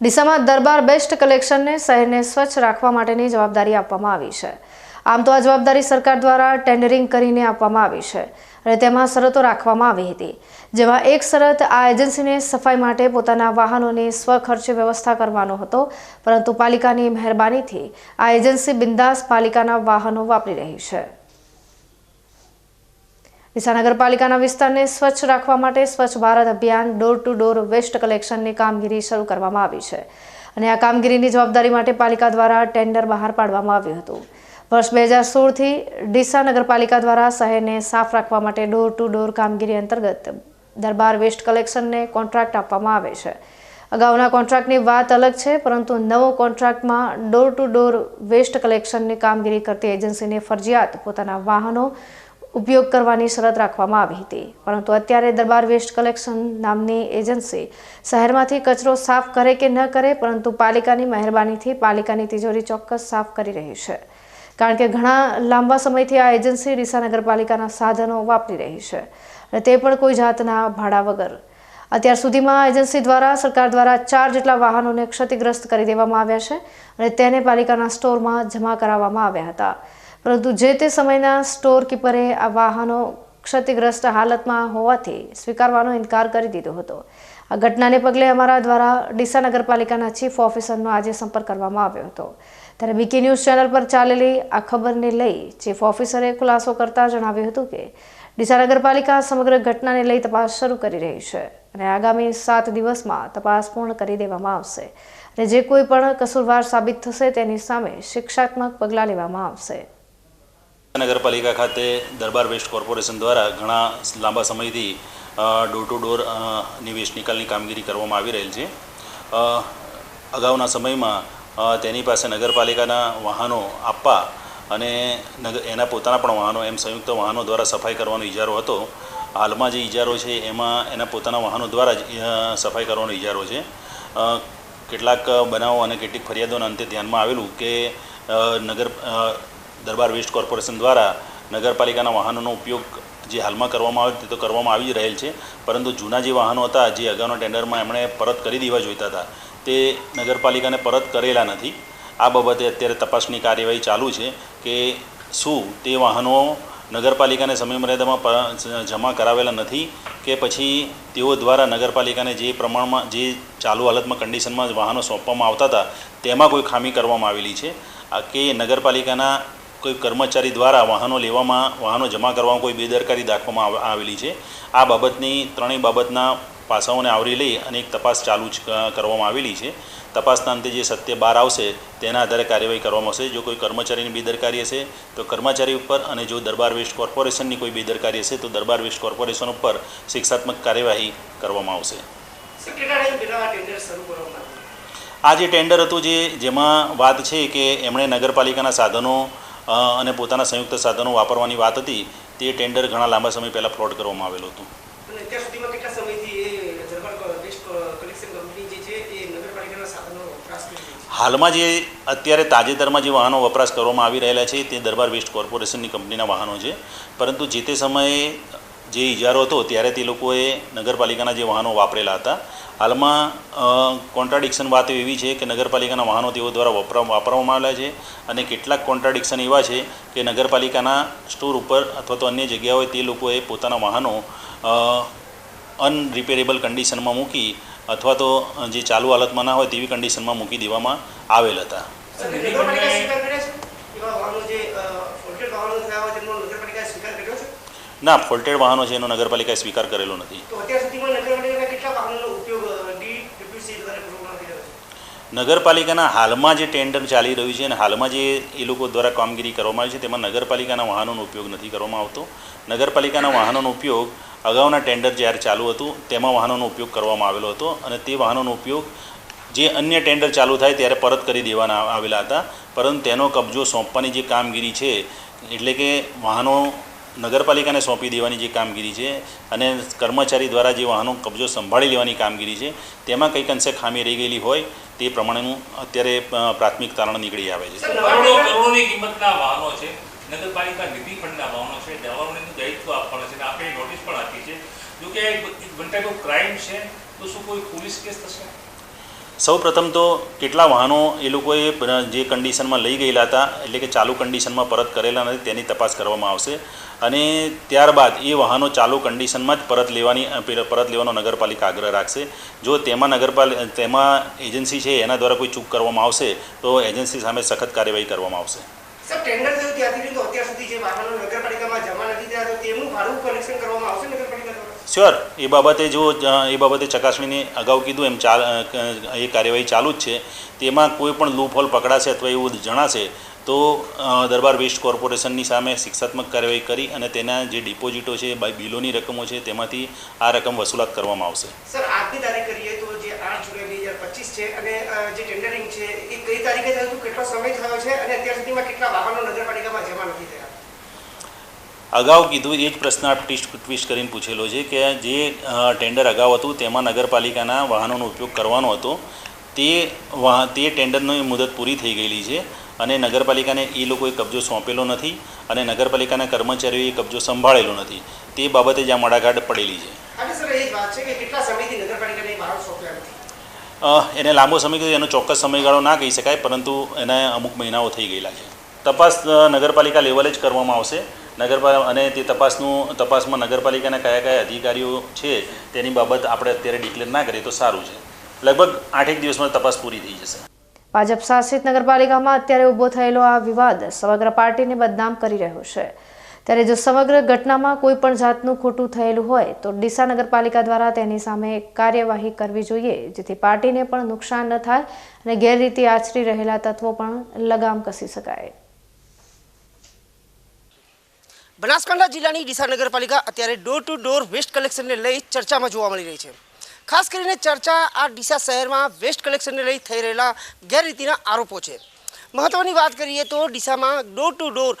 ડીસામાં દરબાર best કલેક્શનને શહેરને સ્વચ્છ રાખવા માટેની જવાબદારી આપવામાં આવી છે. આમ તો આ જવાબદારી સરકાર દ્વારા ટેન્ડરિંગ કરીને આપવામાં આવી છે અને તેમાં શરતો રાખવામાં આવી હતી. જેમાં એક શરત, આ એજન્સીને સફાઈ માટે પોતાના વાહનોની સ્વખર્ચે વ્યવસ્થા કરવાનો હતો, પરંતુ પાલિકાની મહેરબાનીથી આ એજન્સી બિંદાસ પાલિકાના વાહનો વાપરી રહી છે. ડીસા વિસ્તારને સ્વચ્છ રાખવા માટે Swachh Bharat Abhiyan door to door waste કલેક્શનની કામગીરી શરૂ કરવામાં આવી છે. અને આ કામગીરીની જવાબદારી માટે પાલિકા દ્વારા ટેન્ડર બહાર પાડવામાં આવ્યું હતું. વર્ષ બે હજાર સોળથી ડીસા નગરપાલિકા દ્વારા શહેરને સાફ રાખવા માટે ડોર ટુ ડોર કામગીરી અંતર્ગત દરબાર વેસ્ટ કલેક્શનને કોન્ટ્રાક્ટ આપવામાં આવે છે. અગાઉના કોન્ટ્રાક્ટની વાત અલગ છે, પરંતુ નવો કોન્ટ્રાક્ટમાં ડોર ટુ ડોર વેસ્ટ કલેક્શનની કામગીરી કરતી એજન્સીને ફરજિયાત પોતાના વાહનો ઉપયોગ કરવાની શરત રાખવામાં આવી હતી. પરંતુ અત્યારે દરબાર વેસ્ટ કલેક્શન નામની એજન્સી શહેરમાંથી કચરો સાફ કરે કે ન કરે, પરંતુ પાલિકાની મહેરબાનીથી પાલિકાની તિજોરી ચોક્કસ સાફ કરી રહી છે. કારણ કે ઘણા લાંબા સમયથી આ એજન્સી ડીસા નગરપાલિકાના સાધનો વાપરી રહી છે અને તે પણ કોઈ જાતના ભાડા વગર. અત્યાર સુધીમાં એજન્સી દ્વારા સરકાર દ્વારા ચાર જેટલા વાહનોને ક્ષતિગ્રસ્ત કરી દેવામાં આવ્યા છે અને તેને પાલિકાના સ્ટોરમાં જમા કરાવવામાં આવ્યા હતા. પરંતુ જે તે સમયના સ્ટોર કીપરે આ વાહનો ક્ષતિગ્રસ્ત હાલતમાં હોવાથી સ્વીકારવાનો ઇનકાર કરી દીધો હતો. આ ઘટનાને પગલે અમારા દ્વારા ડીસા નગરપાલિકાના ચીફ ઓફિસરનો આજે સંપર્ક કરવામાં આવ્યો હતો. ત્યારે બીકે ન્યૂઝ ચેનલ પર ચાલેલી આ ખબરને લઈ ચીફ ઓફિસરે ખુલાસો કરતા જણાવ્યું હતું કે, ડીસા નગરપાલિકા સમગ્ર ઘટનાને લઈ તપાસ શરૂ કરી રહી છે અને આગામી સાત દિવસમાં તપાસ પૂર્ણ કરી દેવામાં આવશે. અને જે કોઈ પણ કસૂરવાર સાબિત થશે તેની સામે શિક્ષાત્મક પગલાં લેવામાં આવશે. નગરપાલિકા ખાતે દરબાર વેસ્ટ કોર્પોરેશન દ્વારા ઘણા લાંબા સમયથી ડોર ટુ ડોરની વેસ્ટ નિકાલની કામગીરી કરવામાં આવી રહેલ છે. અગાઉના સમયમાં તેની પાસે નગરપાલિકાના વાહનો આપવા અને એના પોતાના પણ વાહનો, એમ સંયુક્ત વાહનો દ્વારા સફાઈ કરવાનો ઇજારો હતો. હાલમાં જે ઇજારો છે, એમાં એના પોતાના વાહનો દ્વારા જ સફાઈ કરવાનો ઇજારો છે. કેટલાક બનાવો અને કેટલીક ફરિયાદોના અંતે ધ્યાનમાં આવેલું કે નગર દરબાર વેસ્ટ કોર્પોરેશન દ્વારા નગરપાલિકાના વાહનોનો ઉપયોગ જે હાલમાં કરવામાં આવે તે તો કરવામાં આવી જ રહેલ છે, પરંતુ જૂના જે વાહનો હતા, જે અગાઉના ટેન્ડરમાં એમણે પરત કરી દેવા જોઈતા હતા, તે નગરપાલિકાને પરત કરેલા નથી. આ બાબતે અત્યારે તપાસની કાર્યવાહી ચાલુ છે કે શું તે વાહનો નગરપાલિકાને સમયમર્યાદામાં જમા કરાવેલા નથી કે પછી તેઓ દ્વારા નગરપાલિકાને જે પ્રમાણમાં, જે ચાલુ હાલતમાં કન્ડિશનમાં વાહનો સોંપવામાં આવતા હતા, તેમાં કોઈ ખામી કરવામાં આવેલી છે. કે નગરપાલિકાના કોઈ કર્મચારી દ્વારા વાહનો લેવામાં વાહનો જમા કરવામાં કોઈ બેદરકારી દાખવામાં આવેલી છે. આ બાબતની ત્રણેય બાબતના પાસાઓને આવરી લઈ અને એક તપાસ ચાલુ જ કરવામાં આવેલી છે. તપાસના અંતે જે સત્ય બહાર આવશે તેના આધારે કાર્યવાહી કરવામાં આવશે. જો કોઈ કર્મચારીની બેદરકારી હશે તો કર્મચારી ઉપર અને જો દરબાર વેસ્ટ કોર્પોરેશનની કોઈ બેદરકારી હશે તો દરબાર વેસ્ટ કોર્પોરેશન ઉપર શિક્ષાત્મક કાર્યવાહી કરવામાં આવશે. આ જે ટેન્ડર હતું જે જેમાં વાત છે કે એમણે નગરપાલિકાના સાધનો અને પોતાના સંયુક્ત સાધનો વાપરવાની વાત હતી તે ટેન્ડર ઘણા લાંબા સમય પહેલાં ફ્લોટ કરવામાં આવેલું હતું. હાલમાં જે અત્યારે તાજેતરમાં જે વાહનો વપરાશ કરવામાં આવી રહેલા છે તે દરબાર વેસ્ટ કોર્પોરેશનની કંપનીના વાહનો છે. પરંતુ જે તે સમયે જે ઇજારો હતો ત્યારે તે લોકોએ નગરપાલિકાના જે વાહનો વાપરેલા હતા. હાલમાં કોન્ટ્રાડિક્શન વાત એવી છે કે નગરપાલિકાના વાહનો તેઓ દ્વારા વપરા, વાપરવામાં આવેલા છે અને કેટલાક કોન્ટ્રાડિક્શન એવા છે કે નગરપાલિકાના સ્ટોર ઉપર અથવા તો અન્ય જગ્યાઓએ તે લોકોએ પોતાના વાહનો અનરિપેરેબલ કન્ડિશનમાં મૂકી અથવા તો જે ચાલુ હાલતમાં ના હોય તેવી કન્ડિશનમાં મૂકી દેવામાં આવેલ હતા સર, નગરપાલિકાએ સ્વીકાર કર્યા છે એવા વાહનો જે ફોલ્ટેડ વાહનો થયા હોય તેમનો નગરપાલિકાએ સ્વીકાર કર્યો છે ના ફોલ્ટેડ વાહનો છે એનો નગરપાલિકાએ સ્વીકાર કરેલો નથી. નગરપાલિકાના હાલમાં જે ટેન્ડર ચાલી રહ્યું છે અને હાલમાં જે એ લોકો દ્વારા કામગીરી કરવામાં આવી છે તેમાં નગરપાલિકાના વાહનોનો ઉપયોગ નથી કરવામાં આવતો. નગરપાલિકાના વાહનોનો ઉપયોગ અગાઉના ટેન્ડર જ્યારે ચાલુ હતું તેમાં વાહનોનો ઉપયોગ કરવામાં આવેલો હતો અને તે વાહનોનો ઉપયોગ જે અન્ય ટેન્ડર ચાલુ થાય ત્યારે પરત કરી દેવાના આવેલા હતા. પરંતુ તેનો કબજો સોંપવાની જે કામગીરી છે એટલે કે વાહનો નગરપાલિકાને સોંપી દેવાની જે કામગીરી છે અને કર્મચારી દ્વારા જે વાહનો કબજો સંભાળી લેવાની કામગીરી છે તેમાં કંઈક અંશે ખામી રહી ગયેલી હોય તે પ્રમાણેનું અત્યારે પ્રાથમિક તારણ નીકળી આવે છે. કિંમતના વાહનો છે નગરપાલિકા નિધિ ફંડના વાહનો છે જવાબનું દાયિત્વ આપવાનું છે આપણે નોટિસ પણ આપી છે જો કે વન ટાઈપ ઓફ ક્રાઇમ છે તો શું કોઈ પોલીસ કેસ થશે? સૌ પ્રથમ તો કેટલા વાહનો એ લોકોએ જે કન્ડિશનમાં લઈ ગયેલા હતા એટલે કે ચાલુ કન્ડિશનમાં પરત કરેલા નથી તેની તપાસ કરવામાં આવશે. અને ત્યારબાદ એ વાહનો ચાલુ કન્ડિશનમાં જ પરત લેવાની પરત લેવાનો નગરપાલિકા આગ્રહ રાખશે. જો તેમાં નગરપાલિકા તેમાં એજન્સી છે એના દ્વારા કોઈ ચૂક કરવામાં આવશે તો એજન્સી સામે સખત કાર્યવાહી કરવામાં આવશે. સર ટેન્ડર થયું ત્યાંથી લઈને અત્યાર સુધી જે વાહનો નગરપાલિકામાં જમા નથી થયા તો તેમનું ભાડું કલેક્શન કરવામાં આવશે નગરપાલિકા દ્વારા? શ્યોર એ બાબતે જો એ બાબતે ચકાસણીની અગાઉ કીધું એમ ચાલ એ કાર્યવાહી ચાલુ જ છે. તેમાં કોઈ પણ લૂપ હોલ પકડાશે અથવા એવું જણાશે તો દરબાર વેસ્ટ કોર્પોરેશનની સામે શિક્ષાત્મક કાર્યવાહી કરી અને તેના જે ડિપોઝિટો છે બાય બિલોની રકમો છે તેમાંથી આ રકમ વસૂલાત કરવામાં આવશે. સર આજની તારીખ કરીએ તો જે આઠ જુલાઈ બે હજાર પચીસ છે અને જે ટેન્ડરિંગ છે એ કઈ તારીખે થયું હતું કેટલો સમય થયો છે અને અત્યાર સુધીમાં કેટલા વાહનો નગરપાલિકામાં જમા નથી થયા? અગાઉ કીધું એ જ પ્રશ્ન આપ ટ્વિસ્ટ કરીને પૂછેલો છે કે જે ટેન્ડર અગાઉ હતું તેમાં નગરપાલિકાના વાહનોનો ઉપયોગ કરવાનો હતો. તે વાહ તે ટેન્ડરની મુદત પૂરી થઈ ગયેલી છે. અને નગરપાલિકાને એ લોકોએ કબજો સોંપેલો નથી અને નગરપાલિકાના કર્મચારીઓએ કબજો સંભાળેલો નથી. તે બાબતે જ આ મડાગાંઠ પડેલી છે. એને લાંબો સમય એનો ચોક્કસ સમયગાળો ના કહી શકાય પરંતુ એને અમુક મહિનાઓ થઈ ગયેલા છે. તપાસ નગરપાલિકા લેવલે જ કરવામાં આવશે. નગરપાલિકા અને તે તપાસનું તપાસમાં નગરપાલિકાના કયા કયા અધિકારીઓ છે તેની બાબત આપણે અત્યારે ડિક્લેર ના કરીએ તો સારું છે. લગભગ આઠેક દિવસમાં તપાસ પૂરી થઈ જશે. ભાજપ શાસિત નગરપાલિકામાં અત્યારે ઊભો થયેલો આ વિવાદ સમગ્ર પાર્ટીને બદનામ કરી રહ્યો છે. ત્યારે જો સમગ્ર ઘટનામાં કોઈ પણ જાતનું ખોટું થયેલું હોય, તો ડીસા નગરપાલિકા દ્વારા તેની સામે કાર્યવાહી કરવી જોઈએ, જેથી પાર્ટીને પણ નુકસાન ન થાય અને ગેરરીતિ આચરી રહેલા તત્વો પણ લગામ કસી શકાય. બનાસકાંઠા જિલ્લાની ડીસા નગરપાલિકા અત્યારે ડોર ટુ ડોર વેસ્ટ કલેક્શનને લઈ ચર્ચામાં જોવા મળી રહી છે. ખાસ કરીને ચર્ચા આ ડીસા શહેરમાં વેસ્ટ કલેક્શનને લઈ થઈ રહેલા ગેરરીતિના આરોપો છે. મહત્વની વાત કરીએ તો ડીસામાં ડોર ટુ ડોર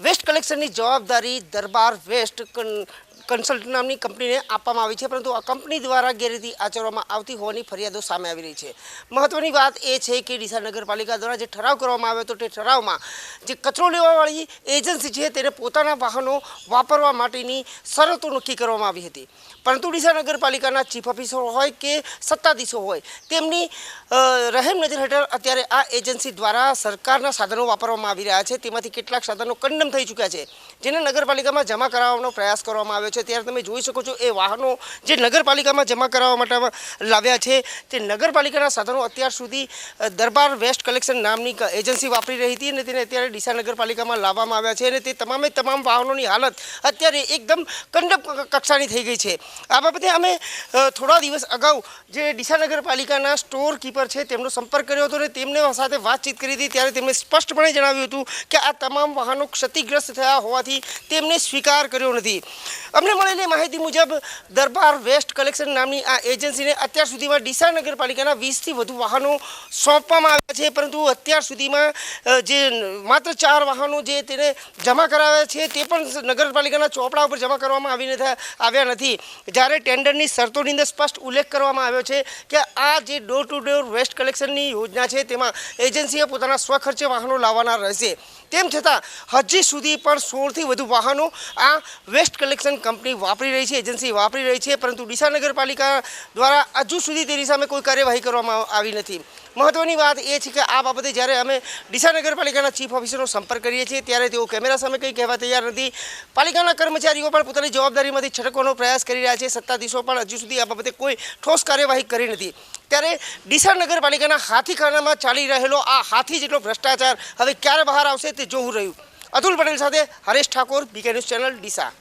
વેસ્ટ કલેક્શનની જવાબદારી દરબાર વેસ્ટ કન- કન્સલ્ટ નામની કંપનીને આપવામાં આવી છે, પરંતુ આ કંપની દ્વારા ગેરરીતિ આચરવામાં આવતી હોવાની ફરિયાદો સામે આવી રહી છે. મહત્વની વાત એ છે કે ડીસા નગરપાલિકા દ્વારા જે ઠરાવ કરવામાં આવ્યો હતો, તે ઠરાવમાં જે કચરો લેવાવાળી એજન્સી છે, તેને પોતાના વાહનો વાપરવા માટેની શરતો નક્કી કરવામાં આવી હતી. પરંતુ ડીસા નગરપાલિકાના ચીફ ઓફિસર હોય કે સત્તાધીશો હોય, તેમની રહેમ નજર હેઠળ અત્યારે આ એજન્સી દ્વારા સરકારના સાધનો વાપરવામાં આવી રહ્યા છે. તેમાંથી કેટલાક સાધનો કંડમ થઈ ચૂક્યા છે, જેને નગરપાલિકામાં જમા કરાવવાનો પ્રયાસ કરવામાં આવ્યો છે. ત્યારે તમે જોઈ શકો છો, એ વાહનો જે નગરપાલિકામાં જમા કરાવવા માટે લાવ્યા છે, તે નગરપાલિકાના સાધનો અત્યાર સુધી દરબાર વેસ્ટ કલેક્શન નામની એજન્સી વાપરી રહી હતી અને તેને અત્યારે ડીસા નગરપાલિકામાં લાવવામાં આવ્યા છે અને તે તમામે તમામ વાહનોની હાલત અત્યારે એકદમ કંડપ કક્ષાની થઈ ગઈ છે. આ બાબતે અમે થોડા દિવસ અગાઉ જે ડીસા નગરપાલિકાના સ્ટોર કીપર છે તેમનો સંપર્ક કર્યો હતો અને તેમને સાથે વાતચીત કરી હતી. ત્યારે તેમણે સ્પષ્ટપણે જણાવ્યું હતું કે આ તમામ વાહનો ક્ષતિગ્રસ્ત થયા હોવાથી તેમને સ્વીકાર કર્યો નથી. અમને મળેલી માહિતી મુજબ, દરબાર વેસ્ટ કલેક્શન નામની આ એજન્સીને અત્યાર સુધીમાં ડીસા નગરપાલિકાના વીસથી વધુ વાહનો સોંપવામાં આવ્યા છે. પરંતુ અત્યાર સુધીમાં જે માત્ર ચાર વાહનો જે તેને જમા કરાવ્યા છે તે પણ નગરપાલિકાના ચોપડા ઉપર જમા કરવામાં આવીને આવ્યા નથી. જ્યારે ટેન્ડરની શરતોની અંદર સ્પષ્ટ ઉલ્લેખ કરવામાં આવ્યો છે કે આ જે ડોર ટુ ડોર વેસ્ટ કલેક્શનની યોજના છે, તેમાં એજન્સીએ પોતાના સ્વખર્ચે વાહનો લાવવાના રહેશે. તેમ છતાં, હજી સુધી પણ સોળથી વધુ વાહનો આ વેસ્ટ કલેક્શન કંપની વાપરી રહી છે, એજન્સી વાપરી રહી છે, પરંતુ ડીસા નગરપાલિકા દ્વારા હજુ સુધી તેની સામે કોઈ કાર્યવાહી કરવામાં આવી નથી. મહત્વની વાત એ છે કે આ બાબતે જ્યારે અમે ડીસા નગરપાલિકાના ચીફ ઓફિસરનો સંપર્ક કરીએ છીએ, ત્યારે તેઓ કેમેરા સામે કંઈ કહેવા તૈયાર નથી. પાલિકાના કર્મચારીઓ પણ પોતાની જવાબદારીમાંથી છટકવાનો પ્રયાસ કરી રહ્યા છે, સત્તાધીશો પણ હજુ સુધી આ બાબતે કોઈ ઠોસ કાર્યવાહી કરી નથી. ત્યારે ડીસા નગરપાલિકાના હાથીખાનામાં ચાલી રહેલો આ હાથી જેટલો ભ્રષ્ટાચાર હવે ક્યારે બહાર આવશે તે જોવું રહ્યું. અતુલ પટેલ સાથે Haresh Thakor BK news channel Deesa.